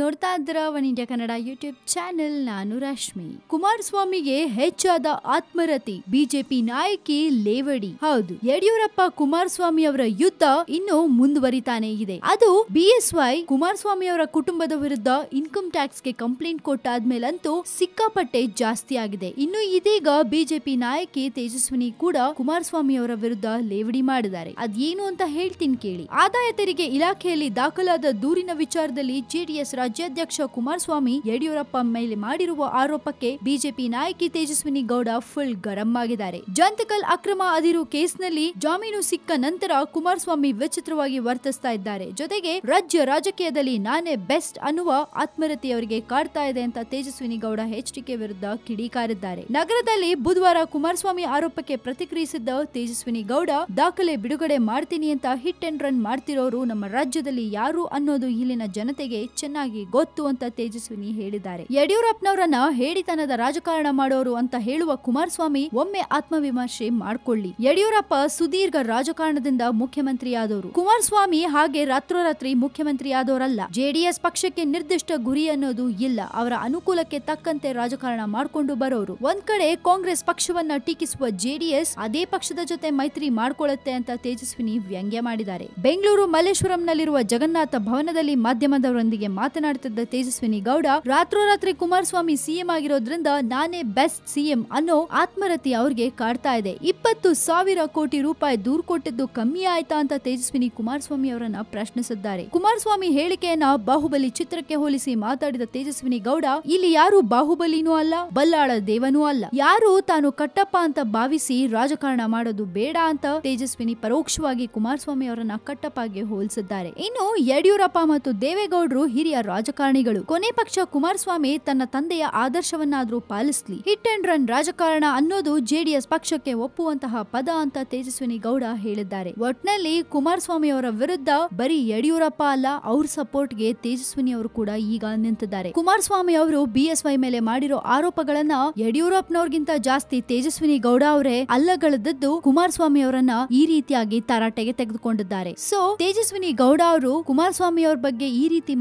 ನೋಡ್ತಾ ಇದ್ರ one India Kannada YouTube channel. ನಾನು ರಶ್ಮಿ. ಕುಮಾರಸ್ವಾಮಿಗೆ ಹೆಚ್ಚಾದ ಆತ್ಮರತಿ, ಬಿಜೆಪಿ ನಾಯಕಿ ಲೇವಡಿ. ಹೌದು, ಯಡಿಯೂರಪ್ಪ ಕುಮಾರಸ್ವಾಮಿ ಅವರ ಯುದ್ಧ ಇನ್ನು ಮುಂದುವರಿತಾನೆ ಇದೆ. ಅದು ಬಿಎಸ್ವೈ ಕುಮಾರಸ್ವಾಮಿ ಅವರ ಕುಟುಂಬದ ವಿರುದ್ಧ ಇನ್ಕಮ್ ಟ್ಯಾಕ್ಸ್ಗೆ ಕಂಪ್ಲೇಂಟ್ ಕೊಟ್ಟಾದ್ಮೇಲಂತೂ ಸಿಕ್ಕಾಪಟ್ಟೆ ಜಾಸ್ತಿ ಆಗಿದೆ. ಇನ್ನು ಇದೀಗ ಬಿಜೆಪಿ ನಾಯಕಿ ತೇಜಸ್ವಿನಿ ಕೂಡ ಕುಮಾರಸ್ವಾಮಿ ಅವರ ವಿರುದ್ಧ ಲೇವಡಿ ಮಾಡಿದ್ದಾರೆ. ಅದೇನು ಅಂತ ಹೇಳ್ತೀನಿ ಕೇಳಿ. ಆದಾಯ ತೆರಿಗೆ ಇಲಾಖೆಯಲ್ಲಿ ದಾಖಲಾದ ದೂರಿನ ವಿಚಾರದಲ್ಲಿ ಜೆಡಿಎಸ್ ರಾಜ್ಯಾಧ್ಯಕ್ಷ ಕುಮಾರಸ್ವಾಮಿ ಯಡಿಯೂರಪ್ಪ ಮೇಲೆ ಮಾಡಿರುವ ಆರೋಪಕ್ಕೆ ಬಿಜೆಪಿ ನಾಯಕಿ ತೇಜಸ್ವಿನಿ ಗೌಡ ಫುಲ್ ಗರಂ ಆಗಿದ್ದಾರೆ. ಜಂತಕಲ್ ಅಕ್ರಮ ಅದಿರು ಕೇಸ್ನಲ್ಲಿ ಜಾಮೀನು ಸಿಕ್ಕ ನಂತರ ಕುಮಾರಸ್ವಾಮಿ ವಿಚಿತ್ರವಾಗಿ ವರ್ತಿಸ್ತಾ ಇದ್ದಾರೆ. ಜೊತೆಗೆ ರಾಜ್ಯ ರಾಜಕೀಯದಲ್ಲಿ ನಾನೇ ಬೆಸ್ಟ್ ಅನ್ನುವ ಆತ್ಮರತಿ ಅವರಿಗೆ ಕಾಡ್ತಾ ಇದೆ ಅಂತ ತೇಜಸ್ವಿನಿ ಗೌಡ ಎಚ್ಡಿಕೆ ವಿರುದ್ಧ ಕಿಡಿಕಾರಿದ್ದಾರೆ. ನಗರದಲ್ಲಿ ಬುಧವಾರ ಕುಮಾರಸ್ವಾಮಿ ಆರೋಪಕ್ಕೆ ಪ್ರತಿಕ್ರಿಯಿಸಿದ್ದ ತೇಜಸ್ವಿನಿ ಗೌಡ, ದಾಖಲೆ ಬಿಡುಗಡೆ ಮಾಡ್ತೀನಿ ಅಂತ ಹಿಟ್ ಅಂಡ್ ರನ್ ಮಾಡ್ತಿರೋರು ನಮ್ಮ ರಾಜ್ಯದಲ್ಲಿ ಯಾರು ಅನ್ನೋದು ಇಲ್ಲಿನ ಜನತೆಗೆ ಚೆನ್ನಾಗಿ ಗೊತ್ತು ಅಂತ ತೇಜಸ್ವಿನಿ ಹೇಳಿದ್ದಾರೆ. ಯಡಿಯೂರಪ್ಪನವರನ್ನ ಹೇಳಿತನದ ರಾಜಕಾರಣ ಮಾಡೋರು ಅಂತ ಹೇಳುವ ಕುಮಾರಸ್ವಾಮಿ ಒಮ್ಮೆ ಆತ್ಮವಿಮರ್ಶೆ ಮಾಡ್ಕೊಳ್ಳಿ. ಯಡಿಯೂರಪ್ಪ ಸುದೀರ್ಘ ರಾಜಕಾರಣದಿಂದ ಮುಖ್ಯಮಂತ್ರಿಯಾದವರು. ಕುಮಾರಸ್ವಾಮಿ ಹಾಗೆ ರಾತ್ರೋರಾತ್ರಿ ಮುಖ್ಯಮಂತ್ರಿಯಾದವರಲ್ಲ. ಜೆಡಿಎಸ್ ಪಕ್ಷಕ್ಕೆ ನಿರ್ದಿಷ್ಟ ಗುರಿ ಅನ್ನೋದು ಇಲ್ಲ. ಅವರ ಅನುಕೂಲಕ್ಕೆ ತಕ್ಕಂತೆ ರಾಜಕಾರಣ ಮಾಡ್ಕೊಂಡು ಬರೋರು. ಒಂದ್ ಕಡೆ ಕಾಂಗ್ರೆಸ್ ಪಕ್ಷವನ್ನ ಟೀಕಿಸುವ ಜೆಡಿಎಸ್ ಅದೇ ಪಕ್ಷದ ಜೊತೆ ಮೈತ್ರಿ ಮಾಡಿಕೊಳ್ಳುತ್ತೆ ಅಂತ ತೇಜಸ್ವಿನಿ ವ್ಯಂಗ್ಯ ಮಾಡಿದ್ದಾರೆ. ಬೆಂಗಳೂರು ಮಲ್ಲೇಶ್ವರಂನಲ್ಲಿರುವ ಜಗನ್ನಾಥ ಭವನದಲ್ಲಿ ಮಾಧ್ಯಮದವರೊಂದಿಗೆ ಮಾತನಾಡುತ್ತಿದ್ದ ತೇಜಸ್ವಿನಿ ಗೌಡ, ರಾತ್ರೋರಾತ್ರಿ ಕುಮಾರಸ್ವಾಮಿ ಸಿಎಂ ಆಗಿರೋದ್ರಿಂದ ನಾನೇ ಬೆಸ್ಟ್ ಸಿಎಂ ಅನ್ನೋ ಆತ್ಮರತಿ ಅವ್ರಿಗೆ ಕಾಡ್ತಾ ಇದೆ. ಇಪ್ಪತ್ತು ಸಾವಿರ ಕೋಟಿ ರೂಪಾಯಿ ದೂರು ಕೊಟ್ಟಿದ್ದು ಕಮ್ಮಿ ಆಯ್ತಾ ಅಂತ ತೇಜಸ್ವಿನಿ ಕುಮಾರಸ್ವಾಮಿ ಅವರನ್ನ ಪ್ರಶ್ನಿಸಿದ್ದಾರೆ. ಕುಮಾರಸ್ವಾಮಿ ಹೇಳಿಕೆಯನ್ನ ಬಾಹುಬಲಿ ಚಿತ್ರಕ್ಕೆ ಹೋಲಿಸಿ ಮಾತಾಡಿದ ತೇಜಸ್ವಿನಿ ಗೌಡ, ಇಲ್ಲಿ ಯಾರು ಬಾಹುಬಲಿನೂ ಅಲ್ಲ, ಬಲ್ಲಾಳ ದೇವನೂ ಅಲ್ಲ. ಯಾರು ತಾನು ಕಟ್ಟಪ್ಪ ಅಂತ ಭಾವಿಸಿ ರಾಜಕಾರಣ ಮಾಡೋದು ಬೇಡ ಅಂತ ತೇಜಸ್ವಿನಿ ಪರೋಕ್ಷವಾಗಿ ಕುಮಾರಸ್ವಾಮಿ ಅವರನ್ನ ಕಟ್ಟಪ್ಪಗೆ ಹೋಲಿಸಿದ್ದಾರೆ. ಇನ್ನು ಯಡಿಯೂರಪ್ಪ ಮತ್ತು ದೇವೇಗೌಡರು ಹಿರಿಯ ರಾಜಕಾರಣಿಗಳು. ಕೊನೆ ಪಕ್ಷ ಕುಮಾರಸ್ವಾಮಿ ತನ್ನ ತಂದೆಯ ಆದರ್ಶವನ್ನಾದ್ರೂ ಪಾಲಿಸ್ಲಿ. ಹಿಟ್ ಅಂಡ್ ರನ್ ರಾಜಕಾರಣ ಅನ್ನೋದು ಜೆಡಿಎಸ್ ಪಕ್ಷಕ್ಕೆ ಒಪ್ಪುವಂತಹ ಪದ ಅಂತ ತೇಜಸ್ವಿನಿ ಗೌಡ ಹೇಳಿದ್ದಾರೆ. ಒಟ್ನಲ್ಲಿ ಕುಮಾರಸ್ವಾಮಿ ಅವರ ವಿರುದ್ಧ ಬರೀ ಯಡಿಯೂರಪ್ಪ ಅಲ್ಲ, ಅವ್ರ ಸಪೋರ್ಟ್ಗೆ ತೇಜಸ್ವಿನಿ ಅವರು ಕೂಡ ಈಗ ನಿಂತಿದ್ದಾರೆ. ಕುಮಾರಸ್ವಾಮಿ ಅವರು ಬಿಎಸ್ವೈ ಮೇಲೆ ಮಾಡಿರೋ ಆರೋಪಗಳನ್ನ ಯಡಿಯೂರಪ್ಪನವ್ರಿಗಿಂತ ಜಾಸ್ತಿ ತೇಜಸ್ವಿನಿ ಗೌಡ ಅವರೇ ಅಲ್ಲಗಳದ್ದು ಕುಮಾರಸ್ವಾಮಿ ಅವರನ್ನ ಈ ರೀತಿಯಾಗಿ ತರಾಟೆಗೆ ತೆಗೆದುಕೊಂಡಿದ್ದಾರೆ. ಸೊ, ತೇಜಸ್ವಿನಿ ಗೌಡ ಅವರು ಕುಮಾರಸ್ವಾಮಿ ಅವ್ರ ಬಗ್ಗೆ ಈ ರೀತಿ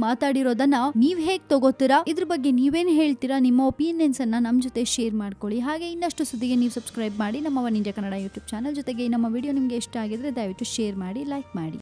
ಮಾತಾಡಿರೋದನ್ನ ನೀವ್ ಹೇಗ್ ತಗೋತೀರಾ? ಇದ್ರ ಬಗ್ಗೆ ನೀವೇನ್ ಹೇಳ್ತೀರಾ? ನಿಮ್ಮ ಒಪಿನಿಯನ್ಸ್ ಅನ್ನ ನಮ್ ಜೊತೆ ಶೇರ್ ಮಾಡ್ಕೊಳ್ಳಿ. ಹಾಗೆ ಇನ್ನಷ್ಟು ಸುದ್ದಿಗೆ ನೀವು ಸಬ್ಸ್ಕ್ರೈಬ್ ಮಾಡಿ ನಮ್ಮ ಒನ್ ಕನ್ನಡ ಯೂಟ್ಯೂಬ್ ಚಾನಲ್ ಜೊತೆಗೆ ನಮ್ಮ ವಿಡಿಯೋ ನಿಮ್ಗೆ ಇಷ್ಟ ಆಗಿದ್ರೆ ದಯವಿಟ್ಟು ಶೇರ್ ಮಾಡಿ ಲೈಕ್ ಮಾಡಿ.